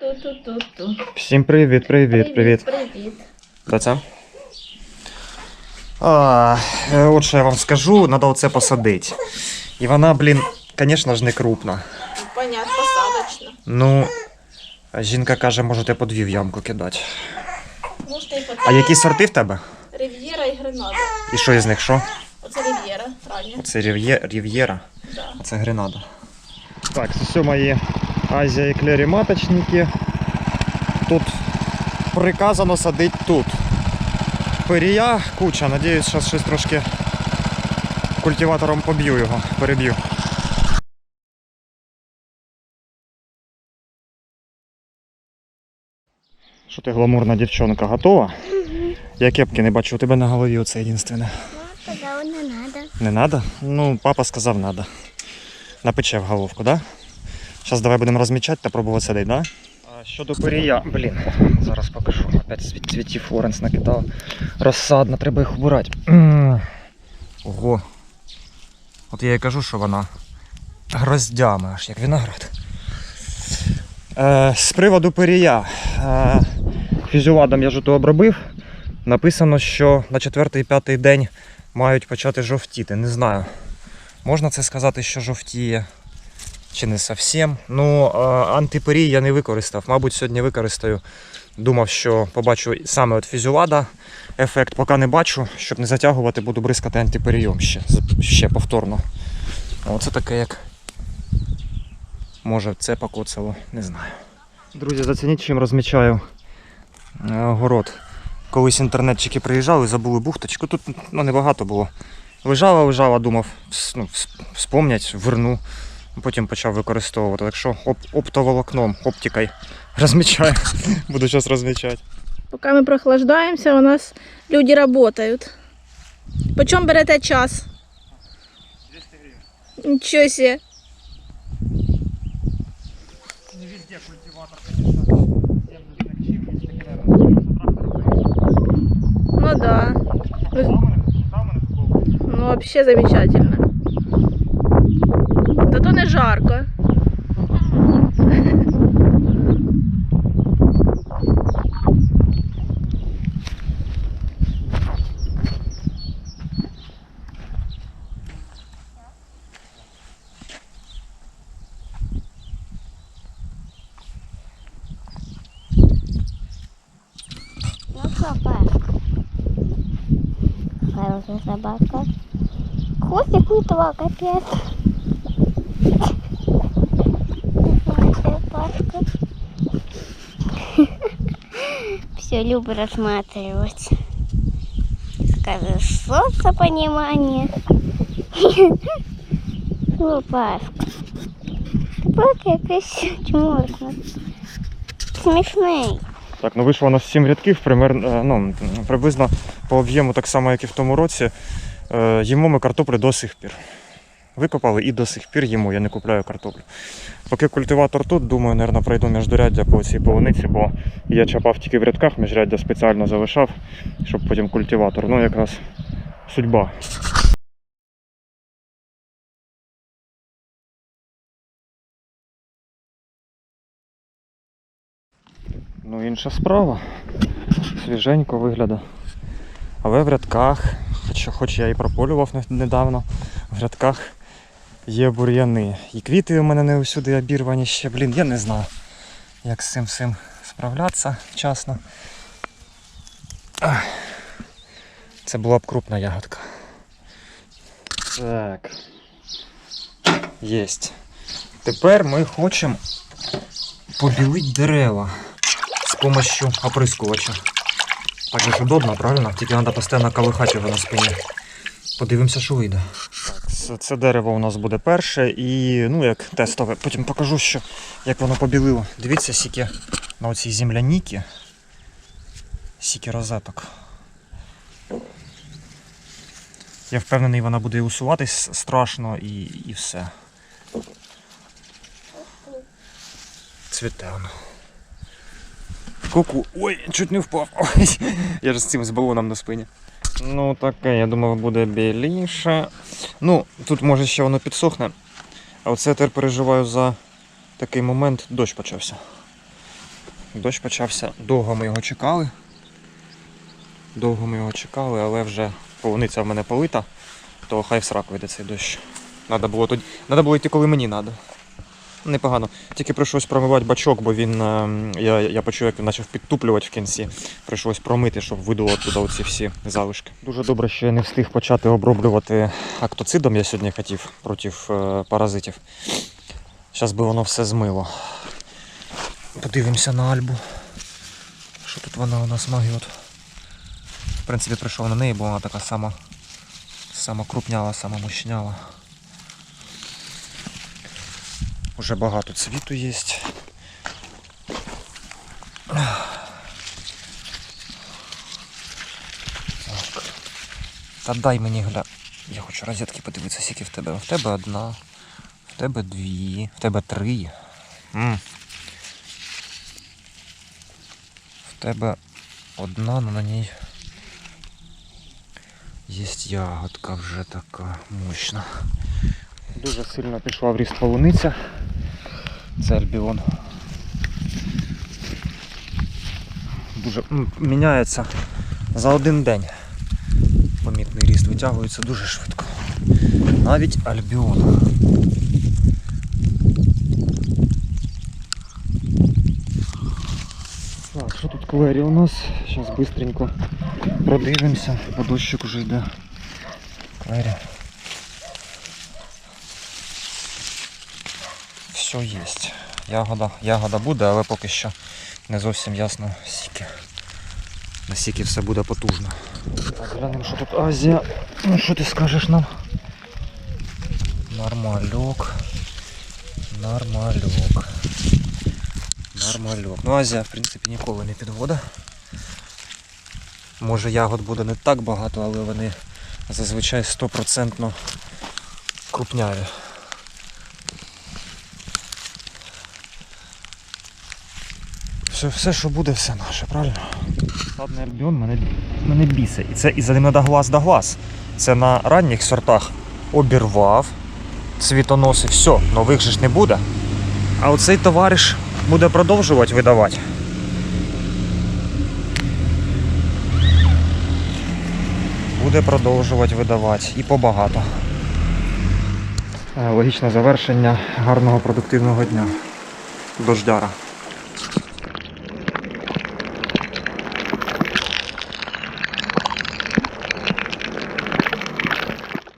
Ту-ту-ту-ту. Всім привіт, привіт, привіт. Привіт. Хто це? А, е, от що я вам скажу, треба оце посадити. І вона, блін, звісно ж, не крупна. Понятно, посадочно. Ну, жінка каже, можете по дві в ямку кидати. Можна і А які сорти в тебе? Рив'єра і Гренада. І що із них що? Оце Рив'єра, рання. Це рів'є... Рів'єра, Да. а це гренада. Так, це все мої Азія і клері маточники. Тут приказано садити тут. Пирія куча, надіюсь, зараз щось трошки культиватором поб'ю його, переб'ю. Що ти гламурна дівчонка, готова? Я кепки не бачу, у тебе на голові оце єдинственне. Сказала, не надо. Не надо? Ну, папа сказав надо. Напече в головку, да? Зараз давай будемо розмічати та пробувати садити, да? А щодо пирія, блін, зараз покажу. Опять цвіт- цвітів Флоренс накидав. Розсадна, треба їх убирати. Ого. От я і кажу, що вона гроздями, аж як виноград. Е, з приводу пирія. Е, фізюладом я житу обробив. Написано, що на четвертий-п'ятий день мають почати жовтіти. Не знаю. Можна це сказати, що жовтіє, чи не зовсім. Ну, антипирій я не використав. Мабуть, сьогодні використаю. Думав, що побачу саме от фізюлада ефект. Поки не бачу, щоб не затягувати, буду бризкати антипирійом ще, ще повторно. Оце таке як. Може, це покоцало, не знаю. Друзі, зацініть, чим розмічаю е, город. Колись інтернетчики приїжджали, забули бухточку. Тут ну, небагато було. Лежала, лежала, думав, ну, вспомнять, верну. Потім почав використовувати. Так що оп- оптоволокном, оптикою розмічаю. Буду зараз розмічати. Поки ми прохлаждаємося, у нас люди працюють. По чому берете час? 200 гривень. Нічого себе. Не везде культиватор, конечно, землю змягчив, є таке, наверное, Ну да. Там Ну, вообще замечательно. не жарко. собака. Хвостик какой-то капец. Все, люблю рассматривать. Скажешь, солнце понимание. Лопашка. Собака якась чмошна. Смішний. Так, ну вийшло у нас 7 рядків, примерно, ну, приблизно по об'єму так само, як і в тому році. Е, Їмо ми картоплю до сих пір. Викопали і до сих пір їмо, я не купляю картоплю. Поки культиватор тут, думаю, мабуть, пройду міждуряддя по цій полуниці, бо я чапав тільки в рядках, міжряддя спеціально залишав, щоб потім культиватор. Ну, якраз судьба. Ну, інша справа. Свіженько виглядає. Але в рядках, хоч, хоч я і прополював недавно, в рядках є бур'яни. І квіти у мене не усюди обірвані ще. Блін, я не знаю, як з цим всім справлятися вчасно. Це була б крупна ягодка. Так. Єсть. Тепер ми хочемо побілити дерева з допомогою оприскувача. Так же удобно, правильно? Тільки треба постійно колихати його на спині. Подивимося, що вийде. Так, це, дерево у нас буде перше і ну як тестове. Потім покажу, що, як воно побілило. Дивіться, скільки на оцій земляніки. Скільки розеток. Я впевнений, вона буде усуватись страшно і, і все. Цвіте воно. Ку-ку. Ой, чуть не впав. Ой, я ж з цим з балоном на спині. Ну таке, я думав, буде біліше. Ну, тут може ще воно підсохне. А оце я тепер переживаю за такий момент, дощ почався. Дощ почався. Довго ми його чекали. Довго ми його чекали, але вже полуниця в мене полита, то хай в срак вийде цей дощ. Надо було, тоді... Надо було йти, коли мені треба. Непогано. Тільки прийшлось промивати бачок, бо він. е, Я, я почув, як він почав підтуплювати в кінці. Прийшлось промити, щоб видуло туди оці всі залишки. Дуже добре, що я не встиг почати оброблювати актоцидом, я сьогодні хотів проти е, паразитів. Зараз би воно все змило. Подивимося на Альбу. Що тут вона у нас магіот? В принципі, прийшов на неї, бо вона така сама, сама крупняла, сама мощняла. Уже багато цвіту є. Так. Та дай мені гля. Я хочу розетки подивитися, скільки в тебе. В тебе одна, в тебе дві, в тебе три. М. В тебе одна, але на ній є ягодка вже така мощна. Дуже сильно пішла в ріст полуниця. Це альбіон. Дуже міняється за один день. Помітний ріст витягується дуже швидко. Навіть альбіон. Так, що тут клері у нас? Зараз швидко продивимося, бо дощик уже йде. Клері. Все є. Ягода, ягода буде, але поки що не зовсім ясно скільки. Наскільки все буде потужно. Так, глянемо, що тут Азія. Ну що ти скажеш нам? Нормальок. Нормальок. Нормальок. Ну, Азія, в принципі, ніколи не підвода. Може ягод буде не так багато, але вони зазвичай стопроцентно крупняві. Все, все, що буде, все наше, правильно? Садний альбіон мене, мене бісить. І це не до глаз до глаз. Це на ранніх сортах обірвав, цвітоноси, все, нових же ж не буде. А оцей товариш буде продовжувати видавати. Буде продовжувати видавати і побагато. Е, Логічне завершення гарного продуктивного дня. Дождяра.